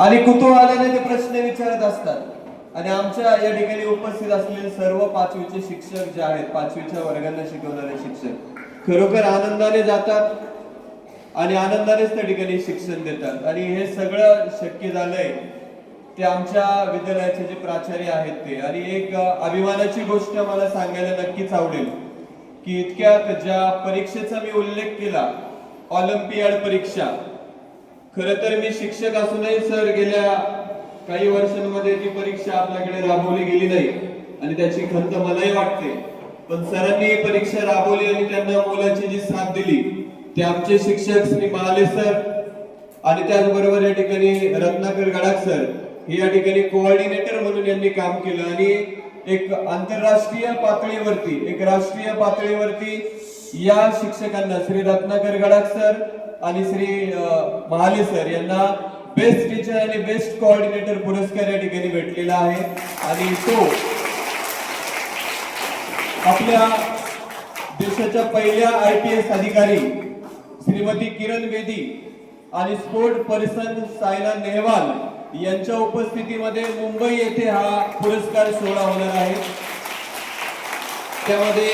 आणि कुतूहलाने ते प्रश्न विचारत असतात. आणि आमच्या या ठिकाणी उपस्थित असलेले सर्व पाचवीचे शिक्षक जे आहेत पाचवीच्या वर्गांना शिकवणारे शिक्षक खरोखर आनंदाने जातात आणि आनंदानेच त्या ठिकाणी शिक्षण देतात. आणि हे सगळं शक्य झालंय ते आमच्या विद्यालयाचे जे प्राचार्य आहेत ते. आणि एक अभिमानाची गोष्ट मला सांगायला नक्कीच आवडेल की इतक्यात ज्या परीक्षेचा मी उल्लेख केला ऑलिम्पियाड परीक्षा खर तर मी शिक्षक असूनही सर गेल्या काही वर्षांमध्ये ती परीक्षा आपल्याकडे राबवली गेली नाही. आणि त्याची खंत मलाही वाटते. पण सरांनी ही परीक्षा राबवली आणि त्यांना मुलाची जी साथ दिली ते आमचे शिक्षक श्री महाले सर आणि त्याचबरोबर या ठिकाणी रत्नाकर गडाख सर हे या ठिकाणी कोऑर्डिनेटर म्हणून यांनी काम केलं. आणि एक आंतरराष्ट्रीय पातळीवरती एक राष्ट्रीय पातळीवरती या शिक्षकांना श्री रत्नाकर गडाख सर आणि श्री महाले सर यांना बेस्ट टीचर आणि बेस्ट कोऑर्डिनेटर पुरस्कार या ठिकाणी भेटलेला आहे. आणि तो आपल्या देशाच्या पहिल्या आय पी एस अधिकारी श्रीमती किरण बेदी आणि स्पोर्ट पर्सन सायना नेहवाल यांच्या उपस्थितीमध्ये मुंबई येथे हा पुरस्कार सोहळा होणार आहे. त्यामध्ये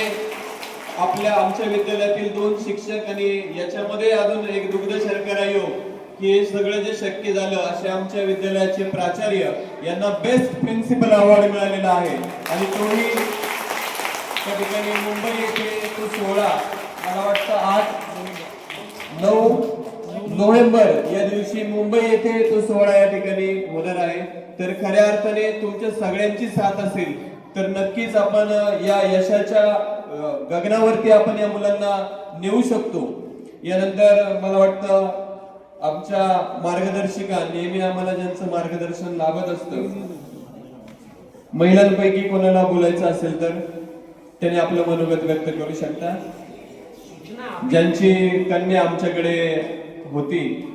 आपल्या आमच्या विद्यालयातील दोन शिक्षक आणि याच्यामध्ये अजून एक दुग्ध शर्करा योग की हे सगळं जे शक्य झालं असे आमच्या विद्यालयाचे प्राचार्य यांना बेस्ट प्रिन्सिपल अवॉर्ड मिळालेला आहे. आणि तोही त्या ठिकाणी मुंबई येथे तो सोहळा मला वाटतं आठ नऊ नोव्हेंबर या दिवशी मुंबई येथे तो सोहळा या ठिकाणी होणार आहे. तर खऱ्या अर्थाने तुमच्या सगळ्यांची साथ असेल तर नक्कीच आपण या यशाच्या गगनावरती आपण या मुलांना नेऊ शकतो. यानंतर मला वाटतं आमच्या मार्गदर्शिका नेहमी आम्हाला ज्यांचं मार्गदर्शन लाभत असतं महिलांपैकी कोणाला बोलायचं असेल तर त्याने आपलं मनोगत व्यक्त करू शकता. ज्यांची कन्या आमच्याकडे होती